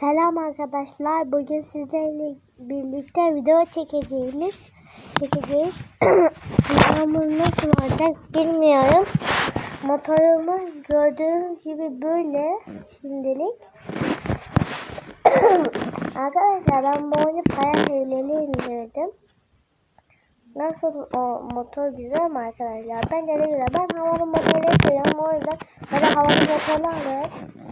Selam arkadaşlar. Bugün sizlerle birlikte video çekeceğimiz çekeceğiz. Yağmur nasıl olacak bilmiyorum. Motorumuz gördüğünüz gibi böyle şimdilik. arkadaşlar ben bu oyunu para hileli indirdim. Nasıl o motor güzel mi arkadaşlar? Bence de güzel. Ben havalı motorları seviyorum. O yüzden böyle havalı motorlar alırım.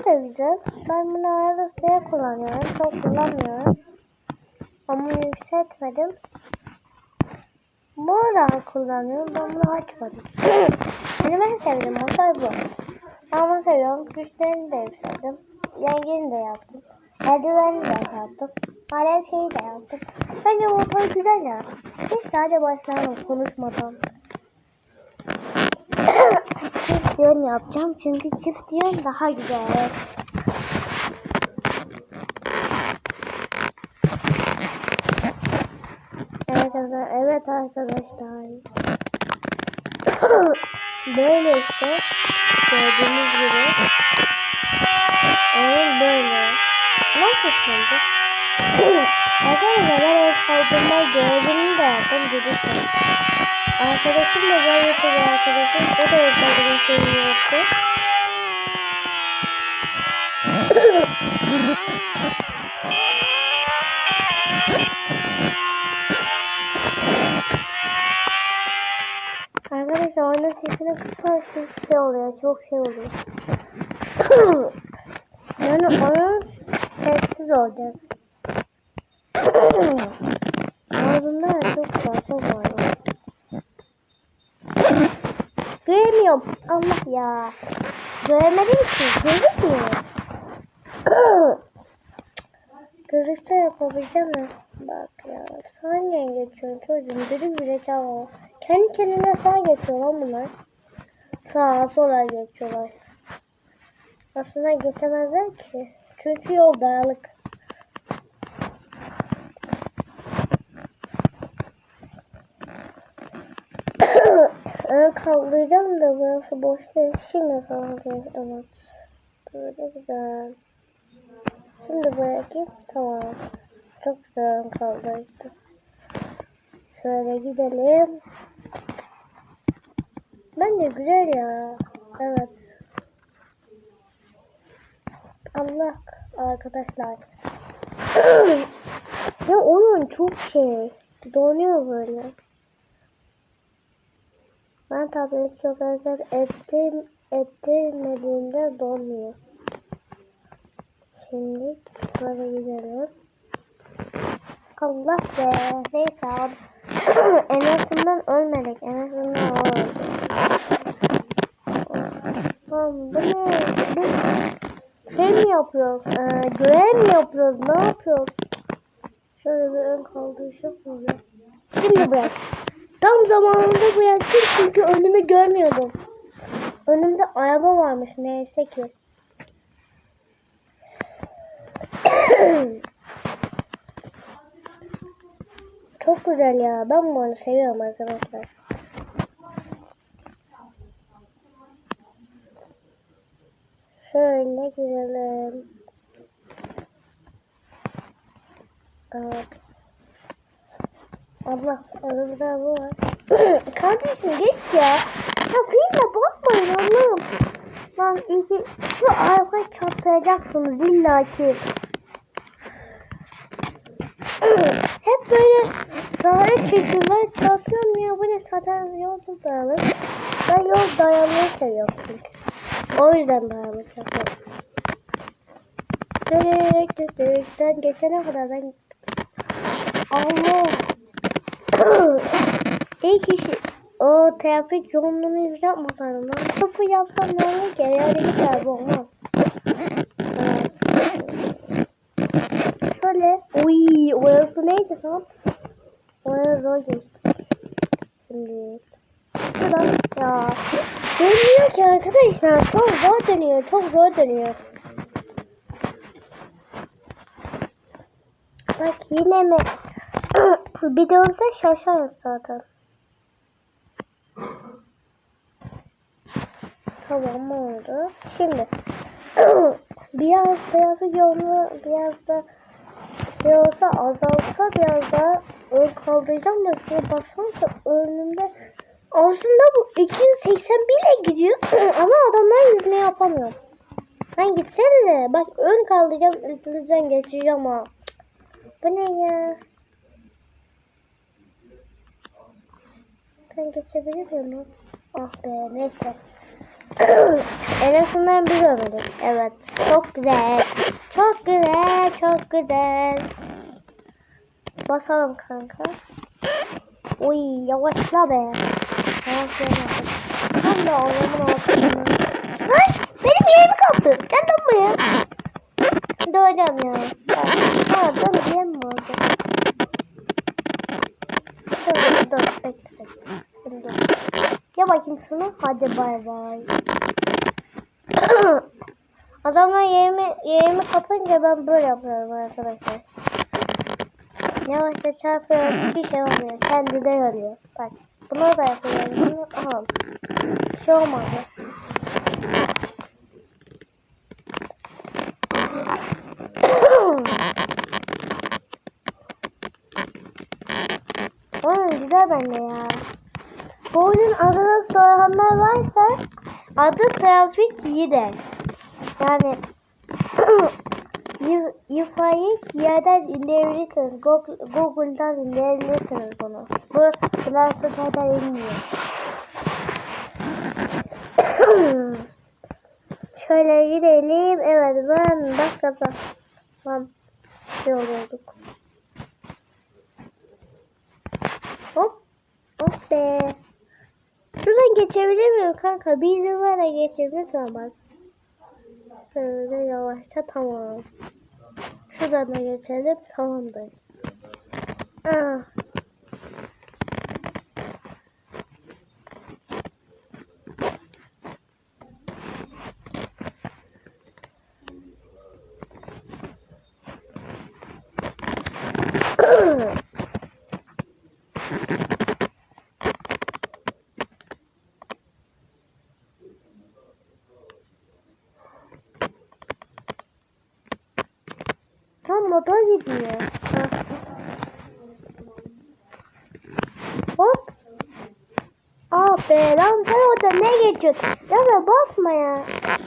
Bu da. Ben bunu arada sıraya kullanıyorum. Çok kullanmıyorum. Ama yükseltmedim. Bu arada kullanıyorum. Ben bunu açmadım. Benim en sevdiğim motor bu. Ben bunu seviyorum. Güçlerini de yükselttim. Yengeni de yaptım. Eldiveni de yaptım. Alev şeyi de yaptım. Bence motor güzel ya. Biz sadece başlayalım konuşmadan. Yön yapacağım çünkü çift yön daha güzel. Evet evet arkadaşlar. böyle işte gördüğünüz gibi. Evet böyle. Nasıl oldu? Arkadaşlar kaydırma gördüğümü de yaptım. Gidip Arkadaşım da ben yapıyor arkadaşım. O da kaydırma şeyini yaptı. Arkadaşlar oyunun sesini kısarsa şey oluyor. Çok şey oluyor. yani oyun sessiz olacak. Ağzımda çok fazla var. Göremiyorum. Allah ya. Göremedim ki. Gözükmüyor. Gözükse yapabileceğim mi? Bak ya. Saniye geçiyor çocuğum. Dedim bile çabuk. Kendi kendine sağ geçiyor lan bunlar. Sağa sola geçiyorlar. Aslında geçemezler ki. Çünkü yol dağlık. Ön kaldıracağım da burası boş değil. Şimdi kaldıracağım. Evet. Böyle güzel. Şimdi bırakayım. Tamam. Çok güzel ön kaldırdı. Şöyle gidelim. Bence güzel ya. Evet. Allah arkadaşlar. ya onun çok şey. Donuyor böyle. Ben tableti çok özel ettim, ettirmediğimde donmuyor. Şimdi böyle gidelim. Allah be. Neyse abi. en azından ölmedik. En azından o öldü. Oğlum bu ne? Biz şey mi yapıyoruz? Ee, görev mi yapıyoruz? Ne yapıyoruz? Şöyle bir ön kaldırış yapalım. Şimdi bırak. Tam zamanında bıraktım çünkü önümü görmüyordum. Önümde araba varmış neyse ki. Çok güzel ya. Ben bunu seviyorum arkadaşlar. Şöyle gidelim. Evet. Allah önümde bu var. Kardeşim geç ya. Ya filme basmayın Allah'ım. Lan iyi ki şu arabaya çatlayacaksınız illaki. Hep böyle daire şekilde çarpıyorum ya. Bu ne zaten yolda dayalı. Ben yol dayanmayı seviyorum çünkü. O yüzden dayalı çarpıyorum. Direkt direkt sen geçene kadar ben Allah İlk kişi o trafik yoğunluğunu yüz yapmasaydım lan. Sıfır yapsam ne olur ki? Yani hiç araba olmaz. Evet. Şöyle. Uy, orası neydi lan? Oraya zor geçtik. Şimdi. Şuradan. Ya. Dönüyor ki arkadaşlar. Çok zor dönüyor. Çok zor dönüyor. Bak yine mi? Bir de olsa zaten. Tamam oldu. Şimdi biraz trafik yolu biraz da şey olsa azalsa biraz daha ön kaldıracağım da şuna baksanıza önümde aslında bu 281 ile gidiyor ama adamlar yüzüne yapamıyor. Ben gitsene bak ön kaldıracağım geçeceğim ha. Bu ne ya? Ben geçebilir miyim? Ah be neyse. en azından bir ömrüm. Evet. Çok güzel. Çok güzel. Çok güzel. Basalım kanka. Uy yavaşla be. Yavaşlayamadım. Tam da adamın altında. Lan benim yerimi kaptı. Gel lan buraya. Doğacağım ya. Ha dur yem mi oldu? Dur dur bekle dur. Ya bakayım şunu. Hadi bay bay. Adamlar yerimi, yerimi kapınca ben böyle yapıyorum arkadaşlar. Yavaşça çarpıyorum bir şey olmuyor. Kendi de yarıyor. Bak buna da yapıyorum. Bunu al. Bir şey olmadı. Oğlum güzel bende ya. Bu oyunun adını soranlar varsa adı Trafik Yiğider. Yani Yu- Yufayı yerden indirebilirsiniz. Google, Google'dan indirebilirsiniz bunu. Bu Play inmiyor. Şöyle gidelim. Evet ben başka Tamam. Şey oluyorduk. Hop. Hop be. Şuradan geçebilir miyim kanka? Bir izin ver de geçebilir bak. Şöyle yavaşça tamam. Şuradan da geçelim. Tamamdır. Ah. Tam motor gidiyor. Ha. Hop. Ah be lan sen orada ne geçiyorsun? Ya da basma ya.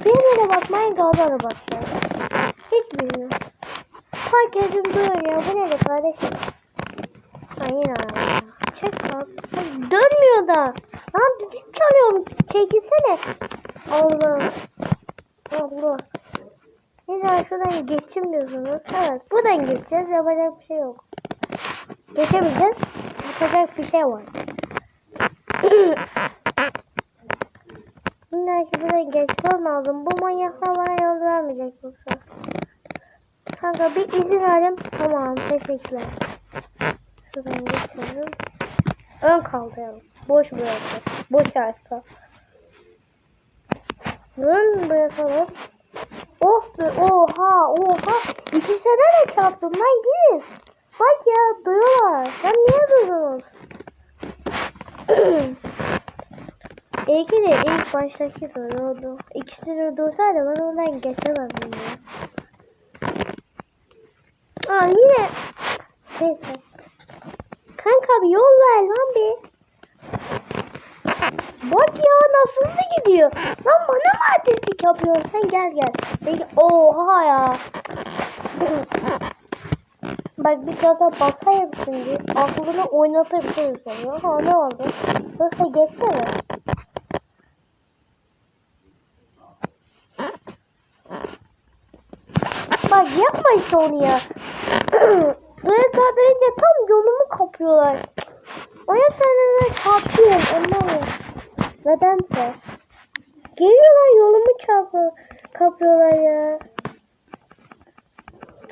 Bir yere basmayın gazara basma. Hiç bilmiyorum. Fark edin duruyor ya. Bu ne kardeşim? Ha yine ya. Çek lan. Dönmüyor da. Lan düdük çalıyorum. Çekilsene. Allah. Allah. Neden şuradan geçeyim diyorsunuz? Evet buradan geçeceğiz. Yapacak bir şey yok. Geçemeyeceğiz. Yapacak bir şey var. İlla ki buradan geçmem lazım. Bu manyaklar bana yol vermeyecek yoksa. Kanka bir izin verin. Tamam teşekkürler. Şuradan geçelim. Ön kaldıralım. Boş bırakın. Boş arsa. Ön bırakalım. Oh be oha oha. İkisine de çarptım lan gidin. Bak ya duruyorlar. Sen niye durdunuz? İyi ki de ilk baştaki duruyordu. İkisi de dursaydı ben oradan geçemezdim ya. Aa yine. Neyse. Kanka bir yol ver lan bir. Bak ya nasıl da gidiyor. Lan bana mı artistlik yapıyorsun? Sen gel gel. Peki, oha ya. Bak bir gaza basayım şimdi. Aklını oynatabilirim seni. Ha ne oldu? Yoksa geçsene. Bak yapma işte onu ya. Böyle sadece tam yolumu kapıyorlar. O yüzden de çarpıyorum onlarla. Nedense. Geliyorlar yolumu çarpıyor, kapıyorlar ya.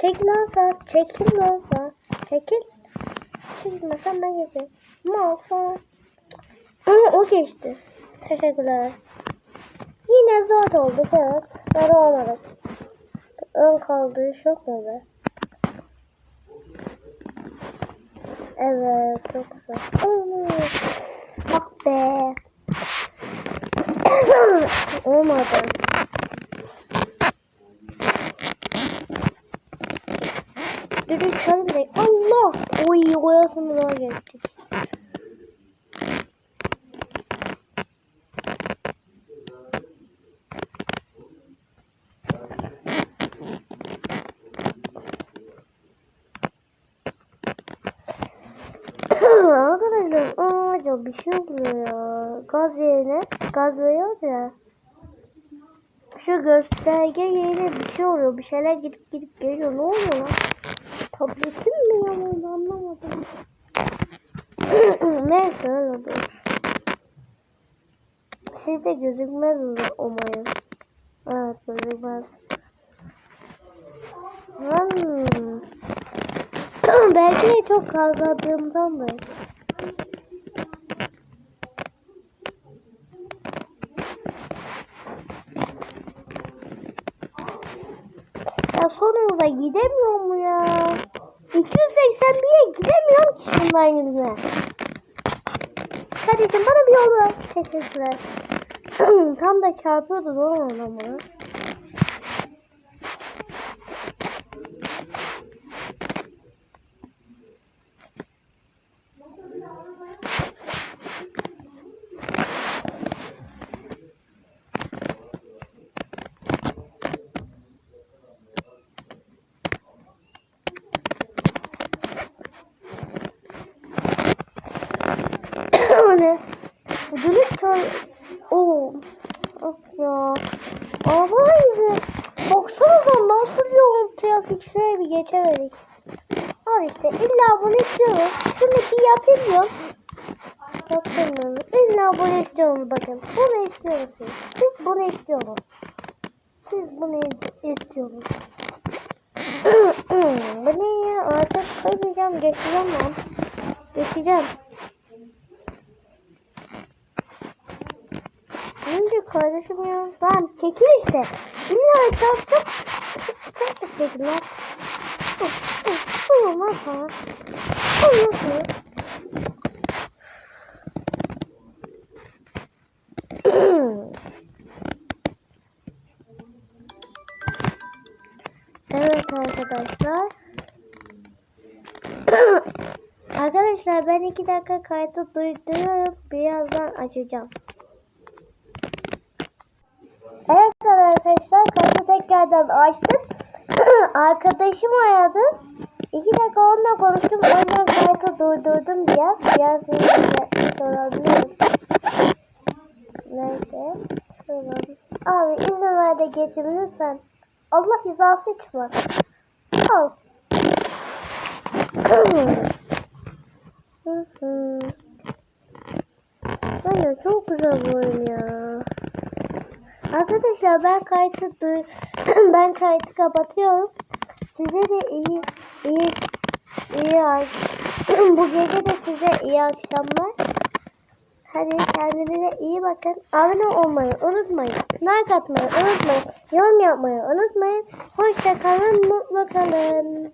Çekil lan sen. Çekil lan sen. Çekil. Çekilmesen ben geçeyim. Sonra... Ama o geçti. Teşekkürler. Yine zor oldu evet. Ben olmadık. Ön kaldırış yok mu be? Evet çok güzel. Bak be. Olmadı. Oy oyasını daha geçtik. Arkadaşlar aa bir şey oluyor ya. Gaz yerine gaz veriyoruz ya. Şu gösterge yerine bir şey oluyor. Bir şeyler gidip gidip geliyor. Ne oluyor lan? Neyse öyle olur. Sizde gözükmez umarım. Evet gözükmez. Hmm. Belki de çok kazandığımdandır. Ya sonunda gidemiyor mu ya? 281'e gidemiyorum ki şundan yüzüne. Kardeşim bana bir yol ver. Teşekkürler. Tam da çarpıyordu doğru adamı. ne? Oo. Of ya. Abi. Baksanıza nasıl yol trafik şuraya bir geçemedik. Al işte illa bunu istiyorum. Şunu bir yapayım diyorum. Yapamıyorum. İlla bunu istiyorum bakın. Bunu istiyorsunuz. Siz bunu istiyorsunuz. Siz bunu istiyorsunuz. Bu ne ya? Artık koymayacağım. Geçeceğim ben. Geçeceğim. Önce kardeşim ya. Tamam çekil işte. İlla çarptık. Çok da çekin lan. Olmaz ha. Olmaz mı? Evet arkadaşlar. arkadaşlar ben iki dakika kaydı duyduruyorum. Birazdan açacağım. Evet arkadaşlar kaydı tekrardan açtım. Arkadaşım aradı. İki dakika onunla konuştum. O yüzden kaydı durdurdum biraz. Biraz sorabilirim. Neyse. Soralım. Abi izin ver de geçin lütfen. Allah için var. Al. Hı hı. Çok güzel bu oyun ya. Arkadaşlar ben kayıtı duy ben kayıtı kapatıyorum. Size de iyi iyi iyi bu gece de size iyi akşamlar. Hadi kendinize iyi bakın. Abone olmayı unutmayın. Like atmayı unutmayın. Yorum yapmayı unutmayın. Hoşça kalın, mutlu kalın.